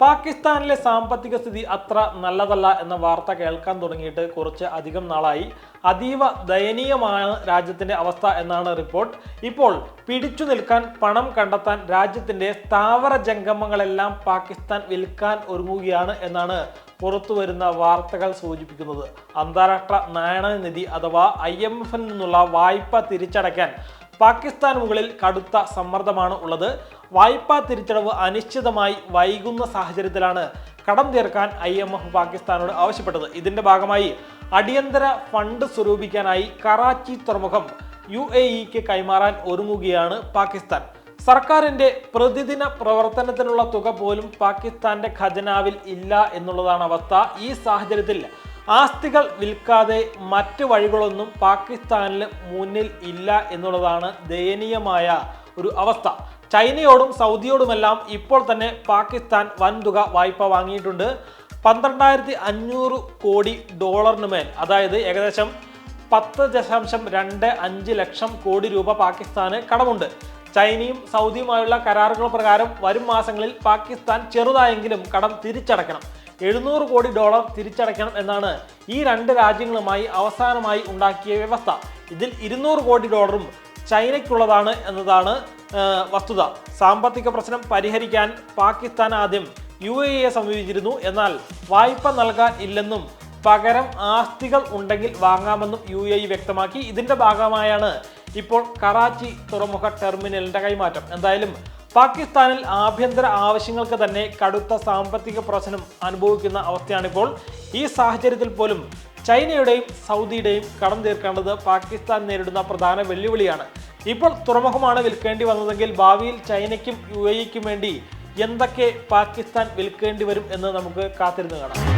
പാകിസ്ഥാനിലെ സാമ്പത്തിക സ്ഥിതി അത്ര നല്ലതല്ല എന്ന വാർത്ത കേൾക്കാൻ തുടങ്ങിയിട്ട് കുറച്ച് അധികം നാളായി. അതീവ ദയനീയമാണ് രാജ്യത്തിന്റെ അവസ്ഥ എന്നാണ് റിപ്പോർട്ട്. ഇപ്പോൾ പിടിച്ചു നിൽക്കാൻ പണം കണ്ടെത്താൻ രാജ്യത്തിന്റെ സ്ഥാവര ജംഗമങ്ങളെല്ലാം പാകിസ്ഥാൻ വിൽക്കാൻ ഒരുങ്ങുകയാണ് എന്നാണ് പുറത്തു വരുന്ന വാർത്തകൾ സൂചിപ്പിക്കുന്നത്. അന്താരാഷ്ട്ര നാണയനിധി അഥവാ ഐ എം എഫിൽ നിന്നുള്ള വായ്പ തിരിച്ചടയ്ക്കാൻ പാകിസ്ഥാൻ മുകളിൽ കടുത്ത സമ്മർദ്ദമാണ് ഉള്ളത്. വായ്പാ തിരിച്ചടവ് അനിശ്ചിതമായി വൈകുന്ന സാഹചര്യത്തിലാണ് കടം തീർക്കാൻ ഐ എം എഫ് പാകിസ്ഥാനോട് ആവശ്യപ്പെട്ടത്. ഇതിന്റെ ഭാഗമായി അടിയന്തര ഫണ്ട് സ്വരൂപിക്കാനായി കറാച്ചി തുറമുഖം യു എ ഇക്ക് കൈമാറാൻ ഒരുങ്ങുകയാണ് പാകിസ്ഥാൻ. സർക്കാരിന്റെ പ്രതിദിന പ്രവർത്തനത്തിനുള്ള തുക പോലും പാകിസ്ഥാന്റെ ഖജനാവിൽ ഇല്ല എന്നുള്ളതാണ് അവസ്ഥ. ഈ സാഹചര്യത്തിൽ ആസ്തികൾ വിൽക്കാതെ മറ്റ് വഴികളൊന്നും പാകിസ്ഥാനിൽ മുന്നിൽ ഇല്ല എന്നുള്ളതാണ് ദയനീയമായ ഒരു അവസ്ഥ. ചൈനയോടും സൗദിയോടുമെല്ലാം ഇപ്പോൾ തന്നെ പാകിസ്ഥാൻ വൻതുക വായ്പ വാങ്ങിയിട്ടുണ്ട്. പന്ത്രണ്ടായിരത്തി അഞ്ഞൂറ് കോടി ഡോളറിന് മേൽ. അതായത് ഏകദേശം പത്ത് ദശാംശം രണ്ട് അഞ്ച് ലക്ഷം കോടി രൂപ പാകിസ്ഥാന് കടമുണ്ട്. ചൈനയും സൗദിയുമായുള്ള കരാറുകൾ പ്രകാരം വരും മാസങ്ങളിൽ പാകിസ്ഥാൻ ചെറുതായെങ്കിലും കടം തിരിച്ചടയ്ക്കണം. എഴുന്നൂറ് കോടി ഡോളർ തിരിച്ചടയ്ക്കണം എന്നാണ് ഈ രണ്ട് രാജ്യങ്ങളുമായി അവസാനമായി ഉണ്ടാക്കിയ വ്യവസ്ഥ. ഇതിൽ ഇരുന്നൂറ് കോടി ഡോളറും ചൈനയ്ക്കുള്ളതാണ് എന്നതാണ് വസ്തുത. സാമ്പത്തിക പ്രശ്നം പരിഹരിക്കാൻ പാകിസ്ഥാൻ ആദ്യം യു എ എ സമീപിച്ചിരുന്നു. എന്നാൽ വായ്പ നൽകാൻ ഇല്ലെന്നും പകരം ആസ്തികൾ ഉണ്ടെങ്കിൽ വാങ്ങാമെന്നും യു എ വ്യക്തമാക്കി. ഇതിന്റെ ഭാഗമായാണ് ഇപ്പോൾ കറാച്ചി തുറമുഖ ടെർമിനലിന്റെ കൈമാറ്റം. എന്തായാലും പാകിസ്ഥാനിൽ ആഭ്യന്തര ആവശ്യങ്ങൾക്ക് തന്നെ കടുത്ത സാമ്പത്തിക പ്രശ്നം അനുഭവിക്കുന്ന അവസ്ഥയാണിപ്പോൾ. ഈ സാഹചര്യത്തിൽ പോലും ചൈനയുടെയും സൗദിയുടെയും കടം തീർക്കേണ്ടത് പാകിസ്ഥാൻ നേരിടുന്ന പ്രധാന വെല്ലുവിളിയാണ്. ഇപ്പോൾ തുറമുഖമാണ് വിൽക്കേണ്ടി വന്നതെങ്കിൽ ഭാവിയിൽ ചൈനയ്ക്കും യു എയ്ക്കും വേണ്ടി എന്തൊക്കെ പാകിസ്ഥാൻ വിൽക്കേണ്ടി വരും എന്ന് നമുക്ക് കാത്തിരുന്ന് കാണാം.